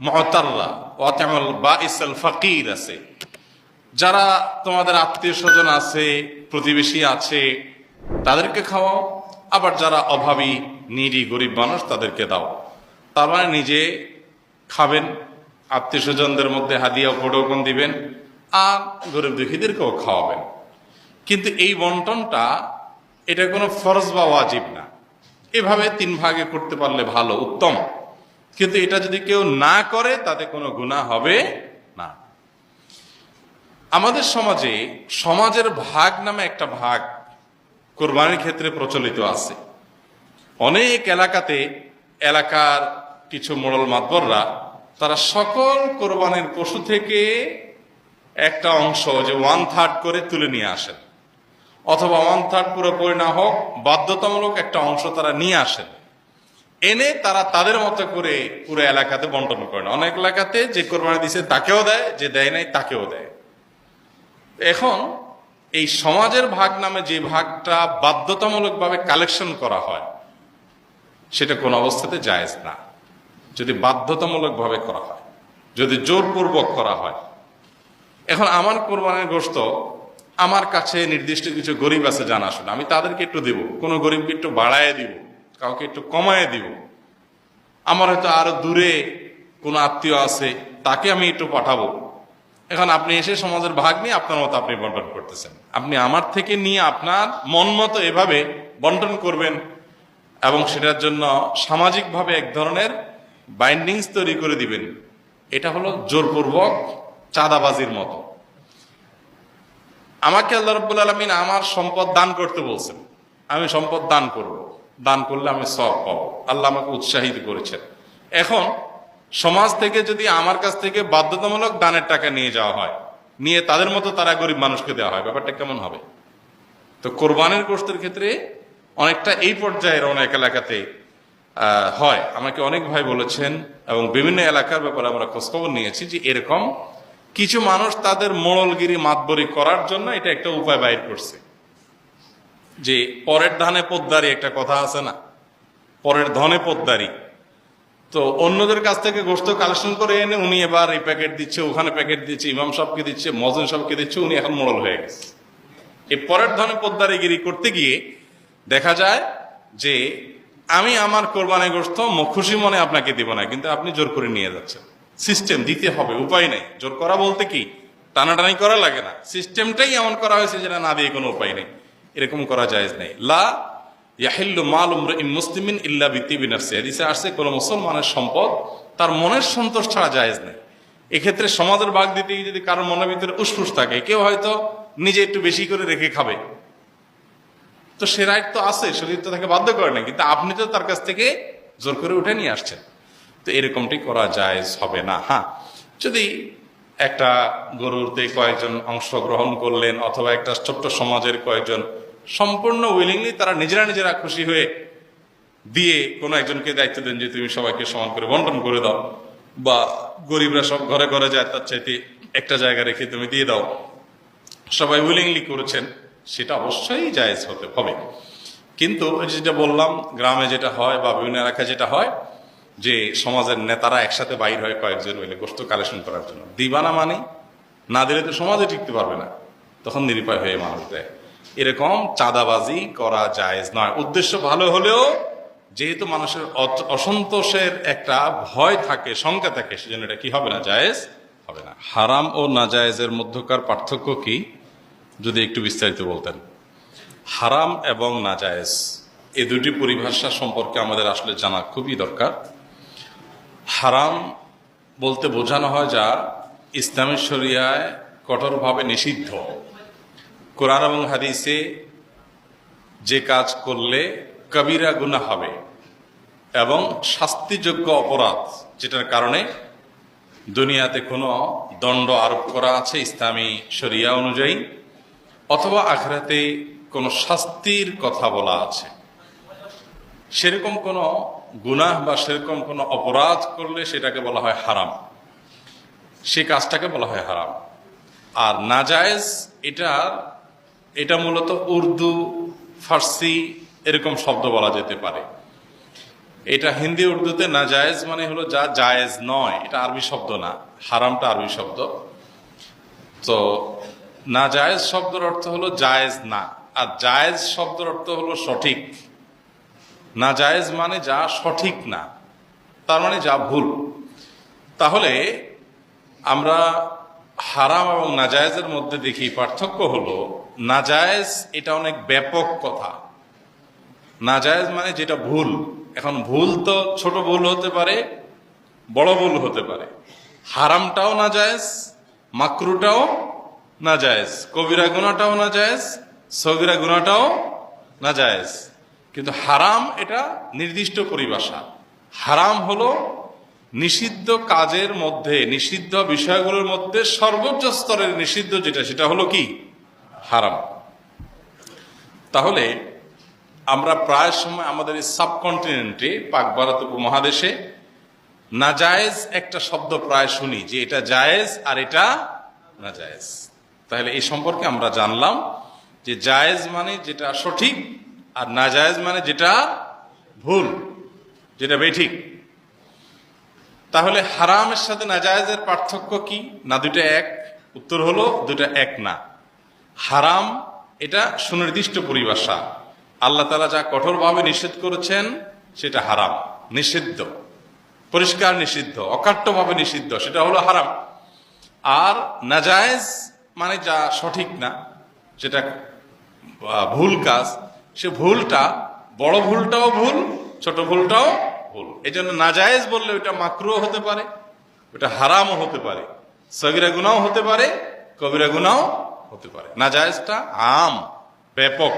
মুতাররা ও আতআমুল বাইস আল ফাকির আছে। যারা তোমাদের আত্মীয় স্বজন আছে, প্রতিবেশী আছে, তাদেরকে খাওয়াও। আবার যারা অভাবী নিরি গরিব মানুষ, তাদেরকে দাও। তার মানে নিজে খাবেন আত্মীয় স্বজনদের মধ্যে হাদিয়া, উপঢৌকন দিবেন, আর গরিব দুঃখীদেরকেও খাওয়াবেন। কিন্তু এই বন্টনটা, এটা কোনো ফরজ বা ওয়াজিব না। এভাবে তিন ভাগে করতে পারলে ভালো, উত্তম। কিন্তু এটা যদি কেউ না করে, তাতে কোনো গুণা হবে না। আমাদের সমাজে সমাজের ভাগ নামে একটা ভাগ কোরবানির ক্ষেত্রে প্রচলিত আছে। অনেক এলাকাতে এলাকার কিছু মোড়ল মাতবররা, তারা সকল কোরবানির পশু থেকে একটা অংশ, যে ওয়ান থার্ড করে তুলে নিয়ে আসেন। অথবা ওয়ান থার্ড পুরোপুরি না হোক, বাধ্যতামূলক একটা অংশ তারা নিয়ে আসেন। এনে তারা তাদের মতো করে পুরো এলাকাতে বন্টন করে না। অনেক এলাকাতে যে কোরবানি দিছে তাকেও দেয়, যে দেয় নাই তাকেও দেয়। এখন এই সমাজের ভাগ নামে যে ভাগটা বাধ্যতামূলকভাবে কালেকশন করা হয়, সেটা কোন অবস্থাতে জায়েজ না। যদি বাধ্যতামূলকভাবে করা হয়, যদি জোরপূর্বক করা হয়। এখন আমার কোরবানির গোস্ত আমার কাছে নির্দিষ্ট কিছু গরিব আছে জানা শোনা, আমি তাদেরকে একটু দিব, কোনো গরিবকে একটু বাড়ায় দিব। কাউকে একটু কমায় দিব। আমার হয়তো আরও দূরে কোনো আত্মীয় আছে, তাকে আমি একটু পাঠাবো। এখন আপনি এসে সমাজের ভাগ নিয়ে আপনার মতো আপনি বন্টন করতেছেন। আপনি আমার থেকে নিয়ে আপনার মন মতো এভাবে বন্টন করবেন এবং সেটার জন্য সামাজিকভাবে এক ধরনের বাইন্ডিংস তৈরি করে দিবেন। এটা হলো জোরপূর্বক চাঁদাবাজির মতো। আমাকে আল্লাহ রব্বুল আলমিন আমার সম্পদ দান করতে বলছেন। আমি সম্পদ দান করব। দান করলে আমি সব পাবো। আল্লাহ আমাকে উৎসাহিত করেছেন। এখন, সমাজ থেকে যদি আমার কাছ থেকে বাধ্যতামূলক দানের টাকা নিয়ে যাওয়া হয়, নিয়ে তাদের মতো তারা গরিব মানুষকে দেওয়া হয়, ব্যাপারটা কেমন হবে? তো কোরবানের গোষ্ঠের ক্ষেত্রে অনেকটা এই পর্যায়ের অনেক এলাকাতে হয়। আমাকে অনেক ভাই বলেছেন এবং বিভিন্ন এলাকার ব্যাপারে আমরা খোঁজখবর নিয়েছি যে এরকম কিছু মানুষ তাদের মোড়লগিরি মাতবরি করার জন্য এটা একটা উপায় বাইর করছে। যে পরের ধানে পোদ্দারি একটা কথা আছে না? পরের ধনে পোদ্দারি। তো অন্যদের কাছ থেকে গোস্ত কালেকশন করে এনে উনি এবার এই প্যাকেট দিচ্ছে, ওখানে প্যাকেট দিচ্ছে, ইমাম সাহেবকে দিচ্ছে মজন সাহেবকে দিচ্ছে, উনি এখন মোড়ল হয়ে গেছে। এই পরের ধনে পোদ্দারিগিরি করতে গিয়ে দেখা যায় যে আমি আমার কোরবানি গোস্ত খুশি মনে আপনাকে দিব না, কিন্তু আপনি জোর করে নিয়ে যাচ্ছেন। সিস্টেম দিতে হবে, উপায় নেই। জোর করা বলতে কি, টানাটানি করা লাগে না। সিস্টেমটাই এমন করা হয়েছে যেটা না দিয়ে কোনো উপায় নেই। এরকম করা জায়েজ নেই। লা ইয়াহিল্লু মাল ইন মুসলিমিন ইল্লা বিতিবি নাফসি। হাদিসে আসছে, কোন মুসলমানের সম্পদ তার মনের সন্তোষ ছাড়া জায়েজ নেই। এক্ষেত্রে সমাজের ভাগ দিতে গিয়ে যদি কারোর মনের ভিতরে উসফুস থাকে, কেউ হয়তো নিজে একটু বেশি করে রেখে খাবে। তো সে রাইট তো আছে শরীর তো তাকে বাধ্য করে না কিন্তু আপনি তো তার কাছ থেকে জোর করে উঠে নিয়ে আসছেন। তো এরকমটি করা যায় হবে না। হ্যাঁ যদি একটা গরুতে কয়েকজন অংশগ্রহণ করলেন অথবা একটা ছোট্ট সমাজের কয়েকজন সম্পূর্ণ উইলিংলি তারা নিজেরা নিজেরা খুশি হয়ে দিয়ে কোনো একজনকে দায়িত্ব দেন যে তুমি সবাইকে সমান করে বন্টন করে দাও বা গরিবরা সব ঘরে ঘরে যায়, তার চাইতে একটা জায়গা রেখে তুমি দিয়ে দাও। সবাই উইলিংলি করেছেন, সেটা অবশ্যই জায়েজ হতে হবে। কিন্তু যেটা বললাম, গ্রামে যেটা হয় বা বিভিন্ন এলাকায় যেটা হয় যে সমাজের নেতারা একসাথে বাইর হয় কয়েকজন মিলে গোষ্ঠ কালেকশন করার জন্য। দিবানা মানে না দিলে তো সমাজে টিকতে পারবে না। তখন নিরুপায় হয়ে মানুষ দেয়। এরকম চাঁদাবাজি করা জায়েজ নয়। উদ্দেশ্য ভালো হলেও যেহেতু মানুষের অসন্তোষের একটা ভয় থাকে, শঙ্কা থাকে, সেজন্য এটা কি হবে না? জায়েজ হবে না। হারাম ও নাজায়েজের মধ্যকার পার্থক্য কি? যদি একটু বিস্তারিত বলতেন। হারাম এবং নাজায়েজ, এ দুটি পরিভাষা সম্পর্কে আমাদের আসলে জানা খুবই দরকার। হারাম বলতে বোঝানো হয় যা ইসলামী শরিয়ায় কঠোরভাবে নিষিদ্ধ। কোরআন এবং হাদিসে যে কাজ করলে কবিরা গুনাহ হবে এবং শাস্তিযোগ্য অপরাধ, যেটার কারণে দুনিয়াতে কোনো দণ্ড আরোপ করা আছে ইসলামী শরিয়া অনুযায়ী, অথবা আখরাতে কোনো শাস্তির কথা বলা আছে। সেরকম কোনো গুনাহ বা সেরকম কোনো অপরাধ করলে সেটাকে বলা হয় হারাম। সে কাজটাকে বলা হয় হারাম। আর নাজায়েজ এটা এটা মূলত উর্দু, ফার্সি এরকম শব্দ বলা যেতে পারে। এটা হিন্দি, উর্দুতে নাজায়েজ মানে হলো যা জায়েজ নয়। এটা আরবি শব্দ না। হারামটা আরবি শব্দ। তো নাজায়েজ শব্দের অর্থ হলো জায়েজ না। আর জায়েজ শব্দের অর্থ হলো সঠিক। নাজায়েজ মানে যা সঠিক না, তার মানে যা ভুল। তাহলে আমরা হারাম এবং নাজায়েজের মধ্যে দেখি পার্থক্য হলো, নাজায়েজ এটা অনেক ব্যাপক কথা। নাজায়েজ মানে যেটা ভুল। এখন ভুল তো ছোট ভুল হতে পারে, বড় ভুল হতে পারে। হারামটাও নাজায়েজ, মাকরুটাও নাজায়েজ। কবিরা গুণাটাও নাজায়েজ, সগিরা গুণাটাও নাজায়েজ। কিন্তু হারাম এটা নির্দিষ্ট পরিভাষা। হারাম হলো নিষিদ্ধ কাজের মধ্যে, নিষিদ্ধ বিষয়গুলোর মধ্যে সর্বোচ্চ স্তরের নিষিদ্ধ যেটা, সেটা হলো কি? হারাম। তাহলে আমরা প্রায় সময় আমাদের এই সাবকন্টিনেন্টে, পাক ভারত উপমহাদেশে নাজায়েজ একটা শব্দ প্রায় শুনি, যে এটা জায়েজ আর এটা নাজায়েজ। তাহলে এই সম্পর্কে আমরা জানলাম যে জায়েজ মানে যেটা সঠিক আর নাজায়েজ মানে যেটা ভুল যেটা বেঠিক। তাহলে হারামের সাথে নাজায়েজের পার্থক্য কি? না দুটা এক। উত্তর হলো দুটা এক না। হারাম এটা সুনির্দিষ্ট পরিভাষা। আল্লাহ তালা যা কঠোরভাবে নিষেধ করেছেন সেটা হারাম নিষিদ্ধ। পরিষ্কার নিষিদ্ধ অকাট্যভাবে নিষিদ্ধ সেটা হলো হারাম। আর নাজায়েজ মানে যা সঠিক না আহ, ভুল কাজ সে ভুলটা, বড় ভুলটাও ভুল, ছোট ভুলটাও ভুল। এই জন্য নাজায়েজ বললে ওইটা মাকরুও হতে পারে ওটা হারামও হতে পারে, সগিরা গুনাও হতে পারে, কবিরা গুনাও হতে পারে। নাজায়েজটা আম, ব্যাপক।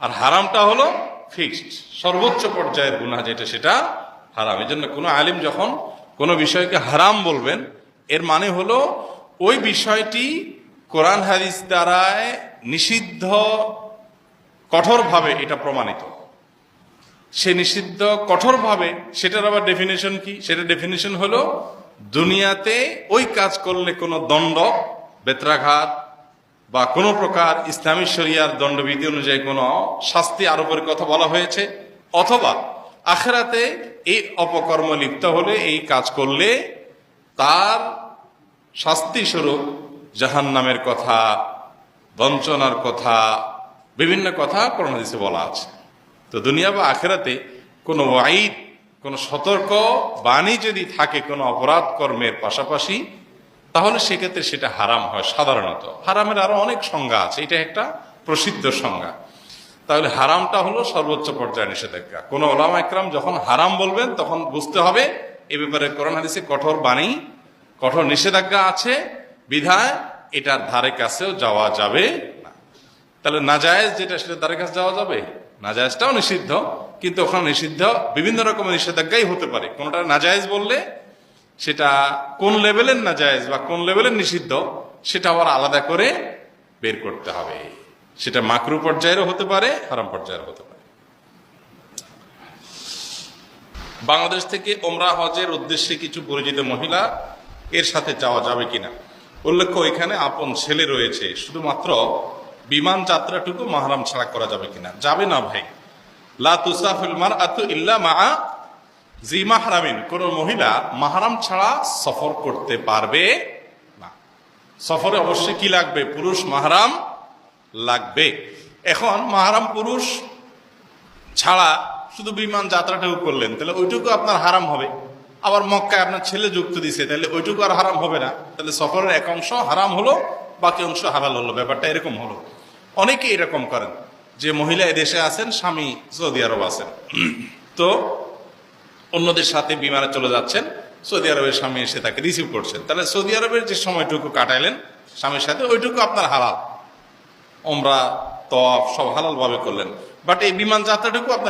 আর হারামটা হলো ফিক্সড, সর্বোচ্চ পর্যায়ের গুনাহ যেটা, সেটা হারাম। এই জন্য কোনো আলিম যখন কোনো বিষয়কে হারাম বলবেন, এর মানে হলো ওই বিষয়টি কোরআন হাদিস দ্বারায় নিষিদ্ধ কঠোরভাবে এটা প্রমাণিত। সে নিষিদ্ধ কঠোরভাবে, সেটার আবার ডেফিনেশন কি? সেটা ডেফিনেশন হলো, দুনিয়াতে ওই কাজ করলে কোনো দণ্ড, বেত্রাঘাত বা কোনো প্রকার ইসলামী শরিয়ার দণ্ডবিধি অনুযায়ী কোনো শাস্তি আরোপের কথা বলা হয়েছে, অথবা আখেরাতে এই অপকর্ম লিপ্ত হলে এই কাজ করলে তার শাস্তি স্বরূপ জাহান নামের কথা, বঞ্চনার কথা বিভিন্ন কথা কোরআন হাদিসে বলা আছে। তো দুনিয়া বা আখেরাতে কোনো ওয়াইদ কোনো সতর্ক বাণী যদি থাকে কোনো অপরাধ কর্মের পাশাপাশি, তাহলে সেক্ষেত্রে সেটা হারাম হয় সাধারণত। হারামের আরও অনেক সংজ্ঞা আছে, এটা একটা প্রসিদ্ধ সংজ্ঞা। তাহলে হারামটা হলো সর্বোচ্চ পর্যায়ে নিষেধাজ্ঞা। কোন ওলামা একরাম যখন হারাম বলবেন, তখন বুঝতে হবে এ ব্যাপারে কোরআন হাদিসে কঠোর বাণী, কঠোর নিষেধাজ্ঞা আছে, বিধায় এটার ধারে কাছেও যাওয়া যাবে। তাহলে নাজায়েজ যেটা, সেটা ধারে কাছে যাওয়া যাবে? নাজায়েজটাও নিষিদ্ধ, কিন্তু ওখানে নিষিদ্ধ। বিভিন্ন রকমের নিষেধাজ্ঞাই হতে পারে। কোনটা নাজায়েজ বললে, সেটা কোন লেভেলের নাজায়েজ বা কোন লেভেলের নিষিদ্ধ, সেটা আবার আলাদা করে বের করতে হবে। সেটা মাকরু পর্যায়েরও হতে পারে, হারাম পর্যায়েরও হতে পারে। বাংলাদেশ থেকে ওমরা হজের উদ্দেশ্যে কিছু পরিচিত মহিলা এর সাথে যাওয়া যাবে কিনা? উল্লেখ্য এখানে আপন ছেলে রয়েছে। শুধুমাত্র বিমান যাত্রাটুকু মাহারাম ছাড়া করা যাবে কিনা? যাবে না ভাই। লা তুসাফিল মার আতু ইল্লা মা জি মাহরামিন। কোন মহিলা মাহারাম ছাড়া সফর করতে পারবে না। সফরে অবশ্যই কি লাগবে? পুরুষ মাহারাম লাগবে। এখন মাহারাম পুরুষ ছাড়া শুধু বিমান যাত্রাটাও করলেন, তাহলে ওইটুকু আপনার হারাম হবে। আবার মক্কায় আপনার ছেলে যুক্ত দিছে, তাহলে ওইটুকু আর হারাম হবে না। তাহলে সফরের এক অংশ হারাম হলো, বাকি অংশ হারাল হলো। ব্যাপারটা এরকম হলো। অনেকে এরকম করেন যে মহিলা এদেশে আছেন, স্বামী সৌদি আরব আছেন। তো অন্যদের সাথে বিমানে চলে যাচ্ছেন, সৌদি আরবের স্বামী এসে তাকে রিসিভ করছেন। তাহলে সৌদি আরবের যে সময়টুকু কাটাইলেন, স্বামীর সাথে ওইটুকু আপনার হালাল। ওমরা তফ সব হালালভাবে করলেন। বাট এই বিমান যাত্রাটুকু আপনার